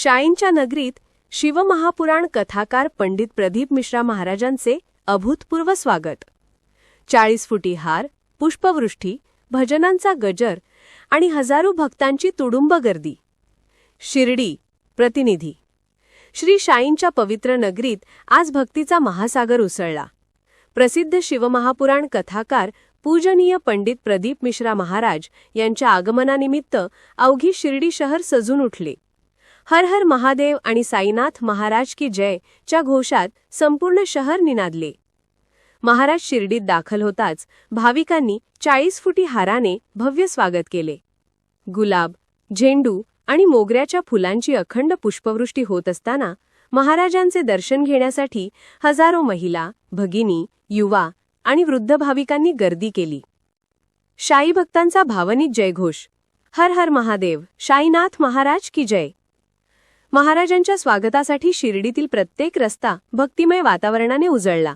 शाईंच्या नगरीत शिवमहापुराण कथाकार पंडित प्रदीप मिश्रा महाराजांचे अभूतपूर्व स्वागत. चाळीस फुटी हार पुष्पवृष्टी भजनांचा गजर आणि हजारो भक्तांची तुडुंब गर्दी. शिर्डी प्रतिनिधी. श्री शाईंच्या पवित्र नगरीत आज भक्तीचा महासागर उसळला. प्रसिद्ध शिवमहापुराण कथाकार पूजनीय पंडित प्रदीप मिश्रा महाराज यांच्या आगमनानिमित्त अवघी शिर्डी शहर सजून उठले. हर हर महादेव आणि साईनाथ महाराज की जय च्या घोषात संपूर्ण शहर निनादले. महाराज शिर्डीत दाखल होताच भाविकांनी चाळीस फुटी हाराने भव्य स्वागत केले. गुलाब झेंडू आणि मोगऱ्याच्या फुलांची अखंड पुष्पवृष्टी होत असताना महाराजांचे दर्शन घेण्यासाठी हजारो महिला भगिनी युवा आणि वृद्ध भाविकांनी गर्दी केली. शाई भक्तांचा भावनिक जयघोष. हर हर महादेव शाईनाथ महाराज की जय. महाराजांच्या स्वागतासाठी शिर्डीतील प्रत्येक रस्ता भक्तिमय वातावरणाने उजळला.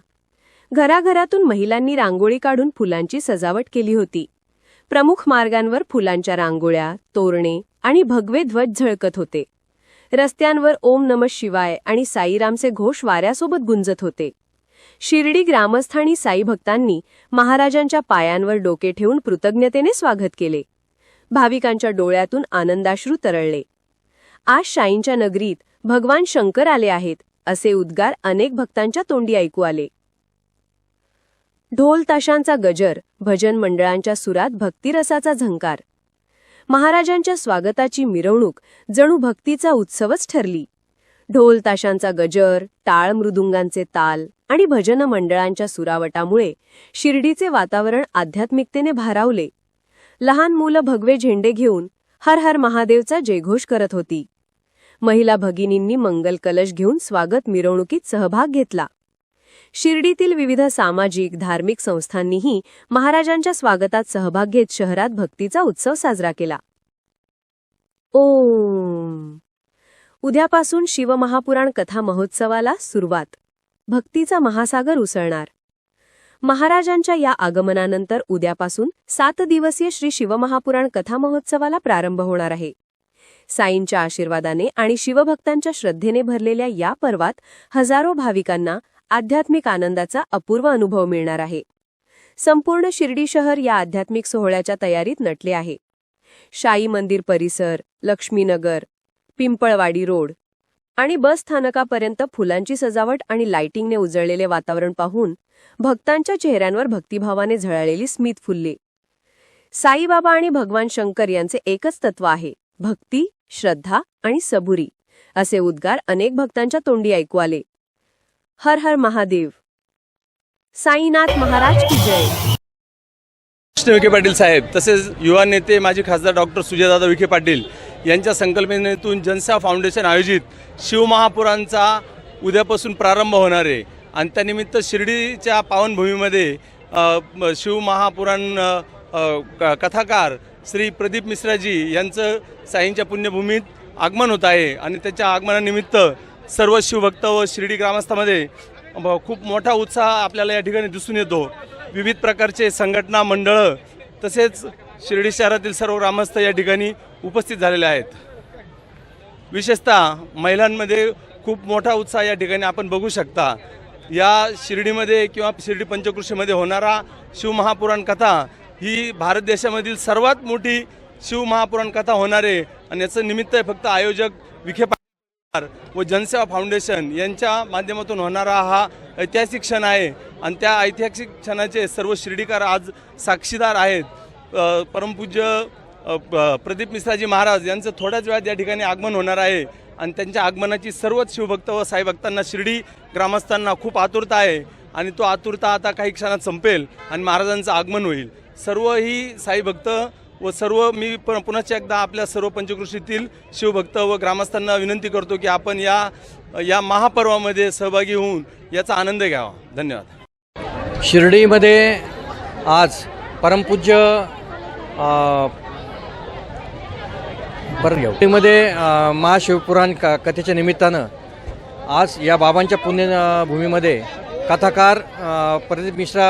घराघरातून महिलांनी रांगोळी काढून फुलांची सजावट केली होती. प्रमुख मार्गांवर फुलांच्या रांगोळ्या तोरणे आणि भगवे ध्वज झळकत होते. रस्त्यांवर ओम नम शिवाय आणि साईरामचे घोष वाऱ्यासोबत गुंजत होते. शिर्डी ग्रामस्थानी साई भक्तांनी महाराजांच्या पायांवर डोके ठेवून कृतज्ञतेने स्वागत केले. भाविकांच्या डोळ्यातून आनंदाश्रू तरळले. आज शाईंच्या नगरीत भगवान शंकर आले आहेत असे उद्गार अनेक भक्तांच्या तोंडी ऐकू आले. ढोल ताशांचा गजर भजन मंडळांच्या सुरात भक्तिरसाचा झंकार. महाराजांच्या स्वागताची मिरवणूक जणू भक्तीचा उत्सवच ठरली. ढोल ताशांचा गजर टाळ मृदुंगांचे ताल आणि भजन मंडळांच्या सुरावटामुळे शिर्डीचे वातावरण आध्यात्मिकतेने भारावले. लहान मुलं भगवे झेंडे घेऊन हर हर महादेवचा जयघोष करत होती. महिला भगिनींनी मंगल कलश घेऊन स्वागत मिरवणुकीत सहभाग घेतला. शिर्डीतील विविध सामाजिक धार्मिक संस्थांनीही महाराजांच्या स्वागतात सहभाग घेत शहरात भक्तीचा उत्सव साजरा केला. ओम! उद्यापासून शिवमहापुराण कथा महोत्सवाला सुरुवात. भक्तीचा महासागर उसळणार. महाराजांच्या या आगमनानंतर उद्यापासून सात दिवसीय श्री शिवमहापुराण कथा महोत्सवाला प्रारंभ होणार आहे. साईंच्या आशीर्वादाने आणि शिवभक्तांच्या श्रद्धेने भरलेल्या या पर्वात हजारो भाविकांना आध्यात्मिक आनंदाचा अपूर्व अनुभव मिळणार आहे. संपूर्ण शिर्डी शहर या आध्यात्मिक सोहळ्याच्या तयारीत नटले आहे. शाई मंदिर परिसर लक्ष्मीनगर पिंपळवाडी रोड आणि बस स्थानकापर्यंत फुलांची सजावट आणि लाइटिंगने उजळलेले वातावरण पाहून भक्तांच्या चेहऱ्यांवर भक्तिभावाने झळाळलेली स्मित फुलले. साईबाबा आणि भगवान शंकर यांचे एकच तत्व आहे. भक्ती श्रद्धा आणि सबुरी असे उद्गार अनेक भक्तांच्या तोंडी ऐकू आले. हर हर महादेव. साईनाथ महाराज की जय. कृष्ण विखे पाटील साहेब तसेच युवा नेते माजी खासदार डॉक्टर सुजयदादा विखे पाटील यांच्या संकल्पनेतून जनसा फाउंडेशन आयोजित शिवमहापुरांचा उद्यापासून प्रारंभ होणार आहे. आणि त्यानिमित्त शिर्डीच्या पावनभूमीमध्ये शिवमहापुराण कथाकार श्री प्रदीप मिश्राजी यांचं साईंच्या पुण्यभूमीत आगमन होत आहे आणि त्याच्या आगमनानिमित्त सर्व शिवभक्त व शिर्डी ग्रामस्थामध्ये ब- खूप मोठा उत्साह आपल्याला या ठिकाणी दिसून येतो. विविध प्रकारचे संघटना मंडळं तसेच शिर्डी शहरातील सर्व ग्रामस्थ या ठिकाणी उपस्थित झालेले आहेत. विशेषतः महिलांमध्ये खूप मोठा उत्साह या ठिकाणी आपण बघू शकता. या शिर्डीमध्ये किंवा शिर्डी पंचकृषीमध्ये होणारा शिवमहापुराण कथा ही भारत देशामधील सर्वात मोठी शिवमहापुराण कथा होणार आहे. आणि याचं निमित्त आहे फक्त आयोजक विखे पाटील व जनसेवा फाउंडेशन यांच्या माध्यमातून होणारा हा ऐतिहासिक क्षण आहे. आणि त्या ऐतिहासिक क्षणाचे सर्व शिर्डीकार आज साक्षीदार आहेत. परमपूज्य प- प्रदीप मिश्राजी महाराज यांचं थोड्याच वेळात या ठिकाणी आगमन होणार आहे. आणि त्यांच्या आगमनाची सर्वच शिवभक्त व साईभक्तांना शिर्डी ग्रामस्थांना खूप आतुरता आहे. आणि तो आतुरता आता काही क्षणात संपेल आणि महाराजांचं आगमन होईल. सर्व ही साईभक्त व सर्व मी प पुनश्च एकदा आपल्या सर्व पंचकृषीतील शिवभक्त व ग्रामस्थांना विनंती करतो की आपण या या महापर्वामध्ये सहभागी होऊन याचा आनंद घ्यावा. धन्यवाद. शिर्डीमध्ये आज परमपूज्य बरं घेऊ. शिर्डीमध्ये महाशिवपुराण क कथेच्या निमित्तानं आज या बाबांच्या पुण्यभूमीमध्ये कथाकार प्रदीप मिश्रा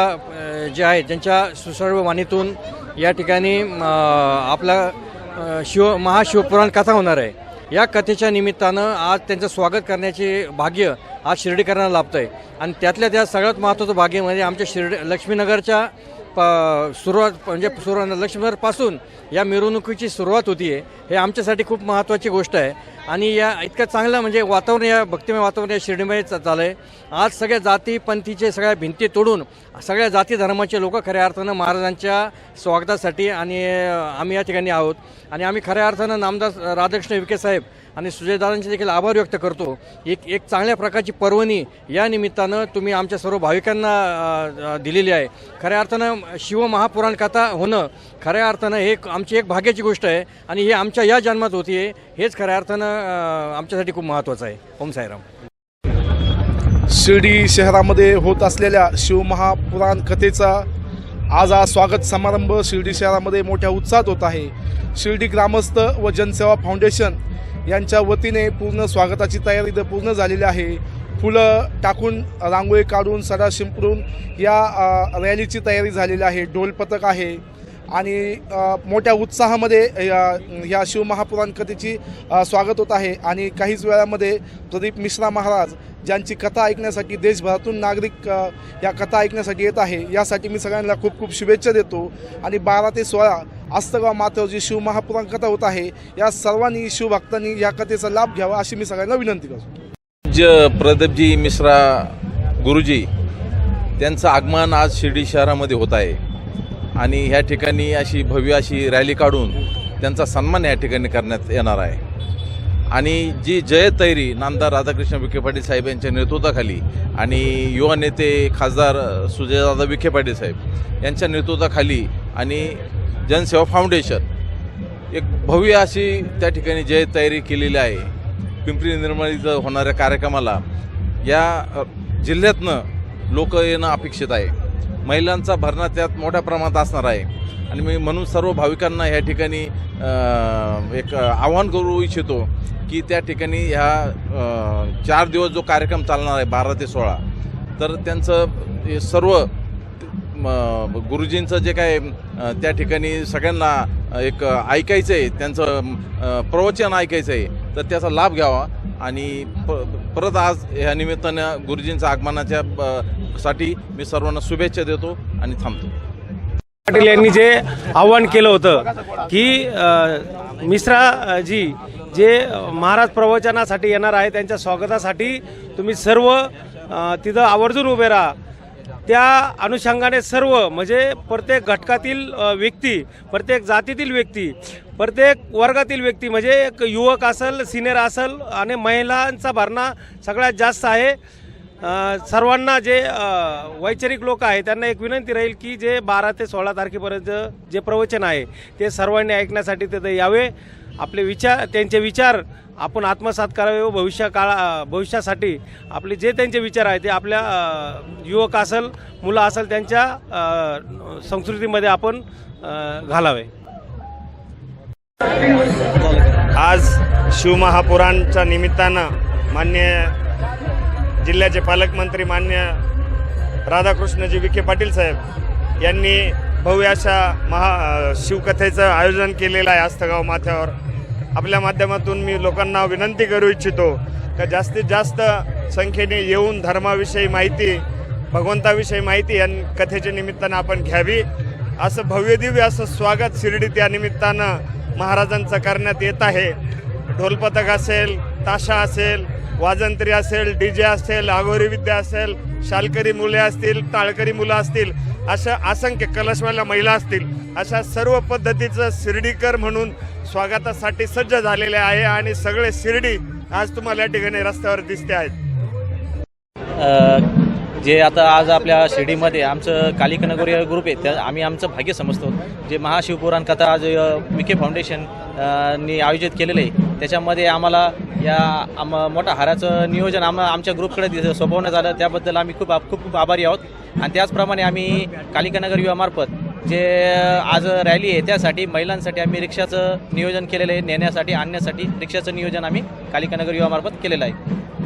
जे आहेत ज्यांच्या सुसर्व वाणीतून या ठिकाणी आपला शिव महाशिवपुराण कथा होणार आहे. या कथेच्या निमित्तानं आज त्यांचं स्वागत करण्याचे भाग्य आज शिर्डीकरांना लाभतं आहे आणि त्यातल्या त्या सगळ्यात महत्त्वाचं भाग्य म्हणजे आमच्या शिर्डी लक्ष्मीनगरच्या प सुरुवात म्हणजे सुरुवात लक्ष्मीनगरपासून या मिरवणुकीची सुरुवात होती आहे हे आमच्यासाठी खूप महत्त्वाची गोष्ट आहे. आणि या इतकं चांगलं म्हणजे वातावरण या भक्तिमय वातावरण या शिर्डीमध्ये चा- चाललं आहे आज सगळ्या जाती पंथीचे सगळ्या भिंती तोडून सगळ्या जाती धर्माचे लोक खऱ्या अर्थानं महाराजांच्या स्वागतासाठी आणि आम्ही या ठिकाणी आहोत. आणि आम्ही खऱ्या अर्थानं नामदास राधाकृष्ण विखे साहेब आणि सुजयदादांचे देखील आभार व्यक्त करतो. एक एक चांगल्या प्रकारची पर्वणी या निमित्तानं तुम्ही आमच्या सर्व भाविकांना दिलेली आहे. खऱ्या अर्थानं शिवमहापुराण कथा होणं खऱ्या अर्थानं हे एक- आमची एक भाग्याची गोष्ट आहे आणि हे आमच्या या जन्मात होती आहे. हेच खऱ्या अर्थानं आमच्यासाठी खूप महत्त्वाचं आहे. ओम साईराम. शिर्डी शहरामध्ये होत असलेल्या शिवमहापुराण कथेचा आज हा स्वागत समारंभ शिर्डी शहरामध्ये मोठ्या उत्साहात होत आहे. शिर्डी ग्रामस्थ व जनसेवा फाउंडेशन यांच्या वतीने पूर्ण स्वागताची तयारी इथं पूर्ण झालेली आहे. फुलं टाकून रांगोळी काढून सडा शिंपडून या रॅलीची तयारी झालेली आहे. ढोल पथक आहे. आणि मोठ्या उत्साहामध्ये या या शिवमहापुराण कथेची स्वागत होत आहे. आणि काहीच वेळामध्ये प्रदीप मिश्रा महाराज ज्यांची कथा ऐकण्यासाठी देशभरातून नागरिक या कथा ऐकण्यासाठी येत आहे यासाठी मी सगळ्यांना खूप खूप शुभेच्छा देतो. आणि बारा ते सोळा आस्तगाव माथ्यावर जी शिवमहापुराण कथा होत आहे. या सर्वांनी शिवभक्तांनी या कथेचा लाभ घ्यावा अशी मी सगळ्यांना विनंती करतो. ज प्रदीपजी मिश्रा गुरुजी त्यांचं आगमन आज शिर्डी शहरामध्ये होत आहे. आणि ह्या ठिकाणी अशी भव्य अशी रॅली काढून त्यांचा सन्मान या ठिकाणी करण्यात येणार आहे. आणि जी जय तैरी नामदार राधाकृष्ण विखे पाटील साहेब यांच्या नेतृत्वाखाली आणि युवा नेते खासदार सुजयदादा विखे पाटील साहेब यांच्या नेतृत्वाखाली आणि जनसेवा फाउंडेशन एक भव्य अशी त्या ठिकाणी जय तयारी केलेली आहे. पिंपरी निर्मळ होणाऱ्या कार्यक्रमाला या जिल्ह्यातनं लोक येणं अपेक्षित आहे. महिलांचा भरणा त्यात मोठ्या प्रमाणात असणार आहे. आणि मी म्हणून सर्व भाविकांना या ठिकाणी एक आव्हान करू इच्छितो की त्या ठिकाणी ह्या चार दिवस जो कार्यक्रम चालणार आहे बारा ते सोळा तर त्यांचं हे सर्व गुरुजींचं जे काय त्या ठिकाणी सगळ्यांना एक ऐकायचं आहे त्यांचं प्रवचन ऐकायचं आहे तर त्याचा लाभ घ्यावा. आणि प- परत आज ह्या निमित्तानं गुरुजींच्या आगमनाच्या साठी मी सर्वांना शुभेच्छा देतो आणि थांबतो. पाटील यांनी जे आव्हान केलं होतं की मिश्राजी मिश्रा जी जे महाराज प्रवचनासाठी येणार आहे त्यांच्या स्वागतासाठी तुम्ही सर्व तिथं आवर्जून उभे राहा. त्या अनुषंगाने सर्व म्हणजे प्रत्येक घटकातील व्यक्ती प्रत्येक जातीतील व्यक्ती प्रत्येक वर्गातील व्यक्ती म्हणजे एक युवक असेल सिनियर असेल आणि महिलांचा भरणा सगळ्यात जास्त आहे. सर्वांना जे वैचारिक लोक आहे त्यांना एक विनंती राहील की जे बारा ते सोळा तारखेपर्यंत जे प्रवचन आहे ते सर्वांनी ऐकण्यासाठी तिथे यावे. आपले विचार त्यांचे विचार आपण आत्मसात करावे व भविष्या काळा भविष्यासाठी आपले जे त्यांचे विचार आहे ते आपल्या युवक असेल मुलं असेल त्यांच्या संस्कृतीमध्ये आपण घालावे. आज शिवमहापुराणच्या निमित्तानं मान्य जिल्ह्याचे पालकमंत्री मान्य राधाकृष्णजी विखे पाटील साहेब यांनी भव्य अशा महा शिवकथेचं आयोजन केलेलं आहे आस्तगाव माथ्यावर. आपल्या माध्यमातून मी लोकांना विनंती करू इच्छितो का जास्तीत जास्त संख्येने येऊन धर्माविषयी माहिती भगवंताविषयी माहिती या कथेच्या निमित्तानं आपण घ्यावी. असं भव्यदिव्य असं स्वागत शिर्डीत या निमित्तानं महाराजांचं करण्यात येत आहे. ढोलपथक असेल ताशा असेल वाजंत्री असेल डी जे असेल आघोरी विद्या असेल शालकरी मुले असतील ताळकरी मुलं असतील अशा असंख्य कलशवाल्या महिला असतील अशा सर्व पद्धतीचं शिर्डीकर म्हणून स्वागतासाठी सज्ज झालेले आहे आणि सगळे शिर्डी आज तुम्हाला या ठिकाणी रस्त्यावर दिसते आहेत. जे आता आज आपल्या शिर्डीमध्ये आमचं कालिकनगरी ग्रुप आहे त्या आम्ही आमचं भाग्य समजतो. जे महाशिवपुराण कथा आज विखे फाउंडेशन नी आयोजित केलेलं आहे. त्याच्यामध्ये आम्हाला या आम मोठा हाराचं नियोजन आम आमच्या ग्रुपकडे सोपवण्यात आलं. त्याबद्दल आम्ही खूप खूप खूप आभारी आहोत. आणि त्याचप्रमाणे आम्ही कालिकानगर युवामार्फत जे आज रॅली आहे त्यासाठी महिलांसाठी आम्ही रिक्षाचं नियोजन केलेलं आहे नेण्यासाठी आणण्यासाठी रिक्षाचं नियोजन आम्ही कालिकानगर युवामार्फत केलेलं आहे.